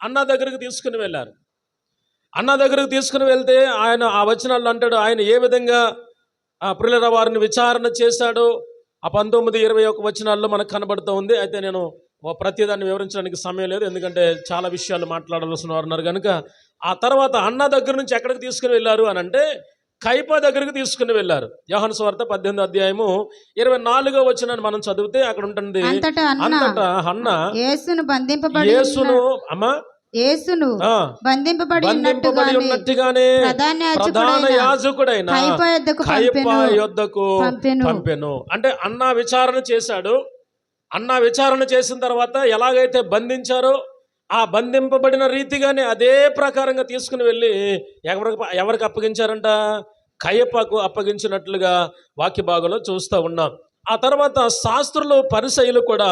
అన్న దగ్గరికి తీసుకుని వెళ్ళారు. అన్న దగ్గరికి తీసుకుని వెళ్తే ఆయన ఆ వచనాల్లో అంటాడు ఆయన ఏ విధంగా ఆ ప్రియుల వారిని విచారణ చేశాడో ఆ పంతొమ్మిది ఇరవై ఒక వచనాల్లో మనకు కనబడుతూ ఉంది. అయితే నేను ప్రతిదాన్ని వివరించడానికి సమయం లేదు. ఎందుకంటే చాలా విషయాలు మాట్లాడవలసిన వారు ఉన్నారు కనుక ఆ తర్వాత అన్న దగ్గర నుంచి ఎక్కడికి తీసుకుని వెళ్ళారు అని అంటే కైప దగ్గరికి తీసుకుని వెళ్ళారు. యోహాను స్వార్త పద్దెనిమిది అధ్యాయము ఇరవై నాలుగో వచ్చిన మనం చదివితే అక్కడ ఉంటుంది అంతటా అన్న? అంతటా అన్న. యేసును బంధింపబడి యేసును అమ్మా యేసును బంధింపబడి ఉన్నట్టుగానే ప్రధాన యాజకుడైన యొద్దకు పంపెను అంటే అన్న విచారణ చేశాడు. అన్న విచారణ చేసిన తర్వాత ఎలాగైతే బంధించారో ఆ బంధింపబడిన రీతిగానే అదే ప్రకారంగా తీసుకుని వెళ్ళి ఎవరికి ఎవరికి అప్పగించారంట? కయ్యప్పకు అప్పగించినట్లుగా వాక్య భాగంలో చూస్తూ ఉన్నాం. ఆ తర్వాత శాస్త్రులు పరిసయులు కూడా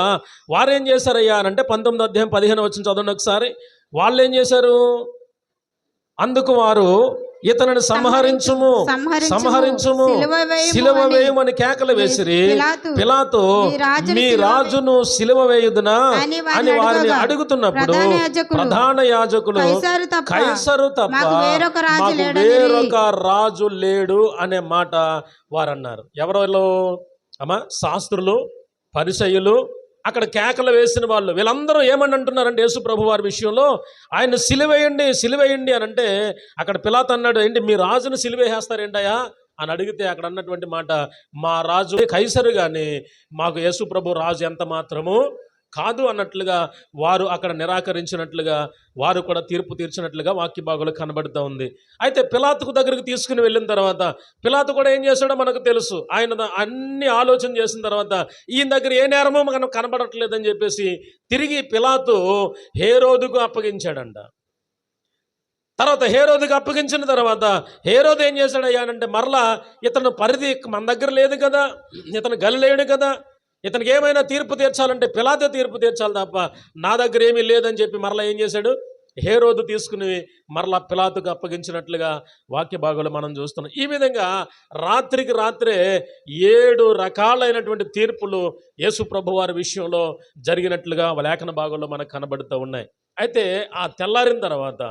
వారేం చేశారయ్యా అని అంటే పంతొమ్మిది అధ్యాయం పదిహేను వచ్చిన చదవండి ఒకసారి. వాళ్ళు ఏం చేశారు? అందుకు వారు ఇతనిని సంహరించుము. సంహరించుము, సిలువ వేయమని కేకలు వేసిరి. పిలాతు, మీ రాజును సిలువ వేయుదునా? అని వారిని అడుగుతున్నప్పుడు ప్రధాన యాజకులు, కైసరు తప్ప. వేరొక రాజు లేడు అనే మాట వారు అన్నారు ఎవరిలో అమ్మా శాస్త్రులు పరిసయులు అక్కడ కేకలు వేసిన వాళ్ళు. వీళ్ళందరూ ఏమని అంటున్నారంటే యేసు ప్రభు వారి విషయంలో ఆయన సిలివేయండి సిలివేయండి అని అంటే అక్కడ పిలాత్ అన్నాడు ఏంటి మీ రాజును సిలువేసేస్తారేంటయా అని అడిగితే అక్కడ అన్నటువంటి మాట మా రాజు కైసరు కానీ మాకు యేసు ప్రభు రాజు ఎంత మాత్రము? కాదు అన్నట్లుగా వారు అక్కడ నిరాకరించినట్లుగా వారు కూడా తీర్పు తీర్చినట్లుగా వాక్య భాగంలో కనబడుతూ ఉంది. అయితే పిలాతుకు దగ్గరికి తీసుకుని వెళ్ళిన తర్వాత పిలాతు కూడా ఏం చేశాడో మనకు తెలుసు. ఆయన అన్ని ఆలోచన చేసిన తర్వాత ఈయన దగ్గర ఏ నేరమో మనకు కనబడట్లేదని చెప్పేసి తిరిగి పిలాతు హేరోదుకు అప్పగించాడంట. తర్వాత హేరోదుకు అప్పగించిన తర్వాత హేరోదు ఏం చేశాడయ్యానంటే మరలా ఇతను పరిధి మన దగ్గర లేదు కదా ఇతను గలిలేడు కదా ఇతనికి ఏమైనా తీర్పు తీర్చాలంటే పిలాతే తీర్పు తీర్చాలి తప్ప నా దగ్గర ఏమీ లేదని చెప్పి మరలా ఏం చేశాడు? హే రోజు తీసుకుని మరలా పిలాతుకు అప్పగించినట్లుగా వాక్య భాగంలో మనం చూస్తున్నాం. ఈ విధంగా రాత్రికి రాత్రే ఏడు రకాలైనటువంటి తీర్పులు యేసు ప్రభు వారి విషయంలో జరిగినట్లుగా లేఖన భాగంలో మనకు కనబడుతూ ఉన్నాయి. అయితే ఆ తెల్లారిన తర్వాత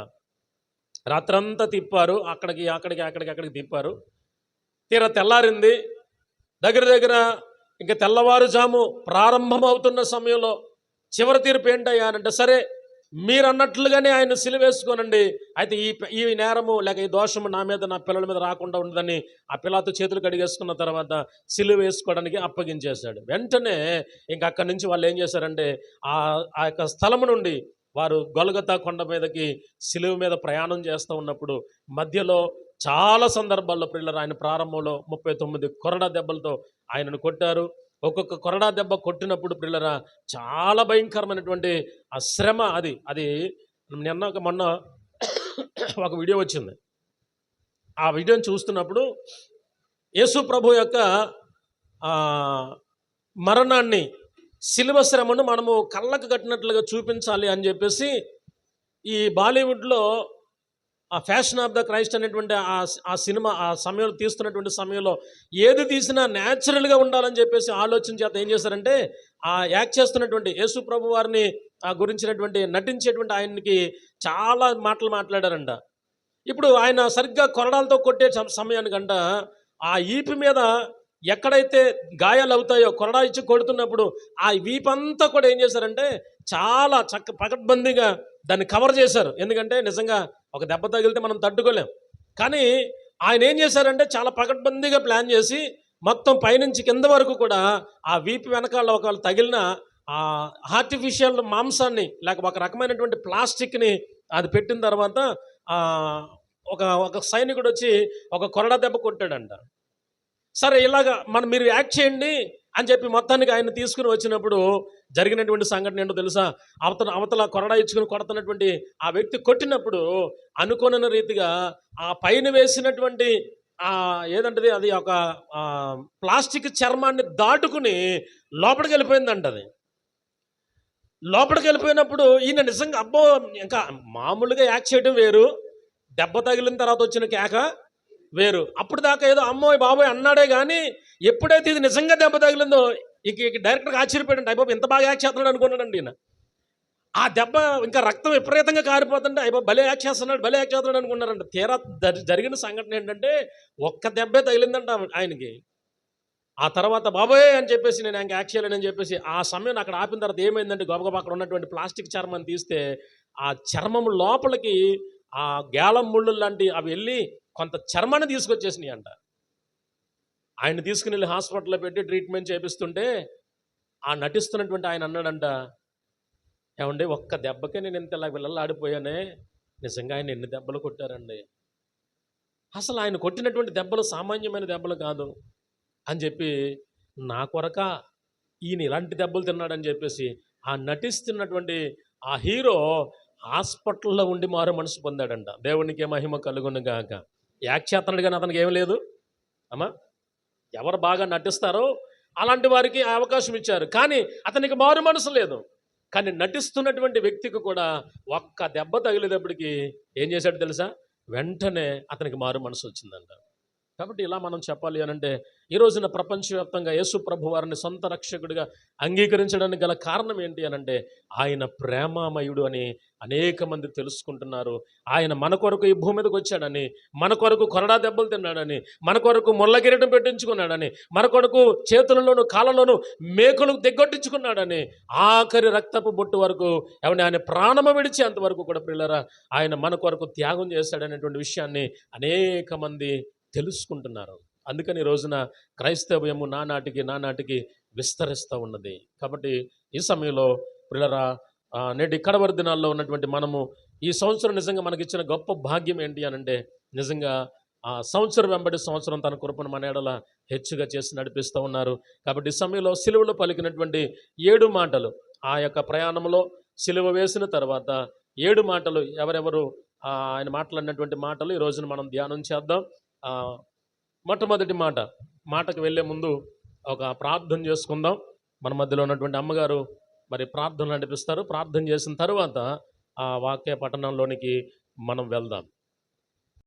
రాత్రంతా తిప్పారు అక్కడికి అక్కడికి అక్కడికి అక్కడికి తిప్పారు. తీరా తెల్లారింది దగ్గర దగ్గర ఇంకా తెల్లవారుజాము ప్రారంభమవుతున్న సమయంలో చివరి తీర్పు ఏంటయ్యా అంటే సరే మీరు అన్నట్లుగానే ఆయన సిలువేసుకోనండి అయితే ఈ ఈ నేరము లేక ఈ దోషము నా మీద నా పిల్లల మీద రాకుండా ఉండదని ఆ పిల్లతో చేతులు కడిగేసుకున్న తర్వాత సిలువ వేసుకోవడానికి అప్పగించేశాడు. వెంటనే ఇంకా అక్కడి నుంచి వాళ్ళు ఏం చేశారంటే ఆ ఆ యొక్క స్థలము నుండి వారు గొలగతా కొండ మీదకి సిలువ మీద ప్రయాణం చేస్తూ ఉన్నప్పుడు మధ్యలో చాలా సందర్భాల్లో పిల్లలు ఆయన ప్రారంభంలో ముప్పై తొమ్మిది కొరడా దెబ్బలతో ఆయనను కొట్టారు. ఒక్కొక్క కొరడా దెబ్బ కొట్టినప్పుడు పిల్లరా చాలా భయంకరమైనటువంటి ఆ శ్రమ అది. అది నిన్న మొన్న ఒక వీడియో వచ్చింది. ఆ వీడియోని చూస్తున్నప్పుడు యేసు ప్రభు యొక్క మరణాన్ని శిలువ శ్రమను మనము కళ్ళకు కట్టినట్లుగా చూపించాలి అని చెప్పేసి ఈ బాలీవుడ్లో ఆ ఫ్యాషన్ ఆఫ్ ద క్రైస్ట్ అనేటువంటి ఆ ఆ సినిమా ఆ సమయంలో తీస్తున్నటువంటి సమయంలో ఏది తీసినా న్యాచురల్గా ఉండాలని చెప్పేసి ఆలోచన చేత ఏం చేశారంటే ఆ యాక్ట్ చేస్తున్నటువంటి యేసు ప్రభు వారిని ఆ గురించినటువంటి నటించేటువంటి ఆయనకి చాలా మాటలు మాట్లాడారంట. ఇప్పుడు ఆయన సరిగ్గా కొరడాలతో కొట్టే సమ- సమయానికంట ఆ ఈపి మీద ఎక్కడైతే గాయాలు అవుతాయో కొరడా ఇచ్చి కొడుతున్నప్పుడు ఆ వీపంతా కూడా ఏం చేశారంటే చాలా చక్క పకడ్బందీగా దాన్ని కవర్ చేశారు. ఎందుకంటే నిజంగా ఒక దెబ్బ తగిలితే మనం తట్టుకోలేం. కానీ ఆయన ఏం చేశారంటే చాలా పకడ్బందీగా ప్లాన్ చేసి మొత్తం పైనుంచి కింద వరకు కూడా ఆ వీపు వెనకాల ఒకవేళ తగిలిన ఆ ఆర్టిఫిషియల్ మాంసాన్ని లేక ఒక రకమైనటువంటి ప్లాస్టిక్ని అది పెట్టిన తర్వాత ఒక ఒక సైనికుడు వచ్చి ఒక కొరడా దెబ్బ కొట్టాడంట. సరే ఇలాగా మనం మీరు యాక్ట్ చేయండి అని చెప్పి మొత్తానికి ఆయన తీసుకుని వచ్చినప్పుడు జరిగినటువంటి సంఘటన ఏంటో తెలుసా? అవతల అవతల కొరడా ఇచ్చుకుని కొడుతున్నటువంటి ఆ వ్యక్తి కొట్టినప్పుడు అనుకోని రీతిగా ఆ పైన వేసినటువంటి ఆ ఏదంటది? అది ఒక ప్లాస్టిక్ చర్మాన్ని దాటుకుని లోపలికి వెళ్ళిపోయిందంట అది లోపలికి వెళ్ళిపోయినప్పుడు ఈయన నిజంగా అబ్బో! ఇంకా మామూలుగా యాక్ట్ చేయడం వేరు. దెబ్బ తగిలిన తర్వాత వచ్చిన కేక వేరు. అప్పుడు దాకా ఏదో అమ్మో బాబోయ్ అన్నాడే కానీ ఎప్పుడైతే ఇది నిజంగా దెబ్బ తగిలిందో ఇక ఇక డైరెక్టర్గా ఆశ్చర్యపోయాడు అయ్యి ఇంత బాగా యాక్ట్ చేస్తున్నాడు అనుకున్నాడండి ఈయన. ఆ దెబ్బ ఇంకా రక్తం విపరీతంగా కారిపోతుంటే అయ్యో భలే యాక్ట్ చేస్తున్నాడు భలే యాక్ట్ చేస్తున్నాడు అనుకున్నారంట. తీరా జరిగిన సంఘటన ఏంటంటే ఒక్క దెబ్బే తగిలిందంట ఆయనకి. ఆ తర్వాత బాబోయ్ అని చెప్పేసి నేను ఇంకా యాక్ట్ చేయలేనని చెప్పేసి ఆ సమయం అక్కడ ఆపిన తర్వాత ఏమైందంటే గబగబా అక్కడ ఉన్నటువంటి ప్లాస్టిక్ చర్మం తీస్తే ఆ చర్మం లోపలికి ఆ గేలం ముళ్ళు లాంటి అవి వెళ్ళి కొంత చర్మాన్ని తీసుకొచ్చేసినాయి అంట ఆయన తీసుకుని వెళ్ళి హాస్పిటల్లో పెట్టి ట్రీట్మెంట్ చేపిస్తుంటే ఆ నటిస్తున్నటువంటి ఆయన అన్నాడంట ఏమండి ఒక్క దెబ్బకే నేను ఇంత ఇలా ఆడిపోయానే? నిజంగా ఆయన ఎన్ని దెబ్బలు కొట్టారండి? అసలు ఆయన కొట్టినటువంటి దెబ్బలు సామాన్యమైన దెబ్బలు కాదు. అని చెప్పి నా కొరక ఈయన ఇలాంటి దెబ్బలు తిన్నాడని చెప్పేసి ఆ నటిస్తున్నటువంటి ఆ హీరో హాస్పిటల్లో ఉండి మారు మనసు పొందాడంట. దేవునికి మహిమ కలుగును గాక. యాక్ చేస్తున్నాడు కానీ అతనికి ఏం లేదు? అమ్మా ఎవరు బాగా నటిస్తారో అలాంటి వారికి అవకాశం ఇచ్చారు. కానీ అతనికి మారు మనసు లేదు. కానీ నటిస్తున్నటువంటి వ్యక్తికి కూడా ఒక్క దెబ్బ తగిలేటప్పటికి ఏం చేశాడు తెలుసా? వెంటనే అతనికి మారు మనసు వచ్చిందంట. కాబట్టి ఇలా మనం చెప్పాలి అని అంటే ఈ రోజున ప్రపంచవ్యాప్తంగా యేసు ప్రభు వారిని సొంత రక్షకుడిగా అంగీకరించడానికి గల కారణం ఏంటి అని అంటే ఆయన ప్రేమామయుడు అని అనేక మంది తెలుసుకుంటున్నారు. ఆయన మన కొరకు ఈ భూమి మీదకి వచ్చాడని మన కొరకు కొరడా దెబ్బలు తిన్నాడని మన కొరకు ముళ్ళ కిరీటం పెట్టించుకున్నాడని మన కొరకు చేతులలోను కాళ్ళలోను మేకును దిగ్గొట్టించుకున్నాడని ఆఖరి రక్తపు బొట్టు వరకు ఎవరిని ఆయన ప్రాణము విడిచేంత వరకు కూడా పిల్లరా ఆయన మన కొరకు త్యాగం చేశాడనేటువంటి విషయాన్ని అనేక మంది తెలుసుకుంటున్నారు. అందుకని ఈ రోజున క్రైస్తవ్యము నానాటికి నానాటికి విస్తరిస్తూ ఉన్నది. కాబట్టి ఈ సమయంలో పిల్లరా నేటి కడవరి దినాల్లో ఉన్నటువంటి మనము ఈ సంవత్సరం నిజంగా మనకి ఇచ్చిన గొప్ప భాగ్యం ఏంటి అని అంటే నిజంగా ఆ సంవత్సరం వెంబడి సంవత్సరం తన కృపను మన ఎడల హెచ్చుగా చేసి నడిపిస్తూ ఉన్నారు. కాబట్టి ఈ సమయంలో సిలువలో పలికినటువంటి ఏడు మాటలు ఆ యొక్క ప్రయాణంలో సిలువ వేసిన తర్వాత ఏడు మాటలు ఎవరెవరు ఆయన మాట్లాడినటువంటి మాటలు ఈ రోజున మనం ధ్యానం చేద్దాం. మొట్టమొదటి మాట మాటకు వెళ్ళే ముందు ఒక ప్రార్థన చేసుకుందాం. మన మధ్యలో ఉన్నటువంటి అమ్మగారు మరి ప్రార్థన నడిపిస్తారు. ప్రార్థన చేసిన తర్వాత ఆ వాక్య పఠనంలోనికి మనం వెళ్దాం.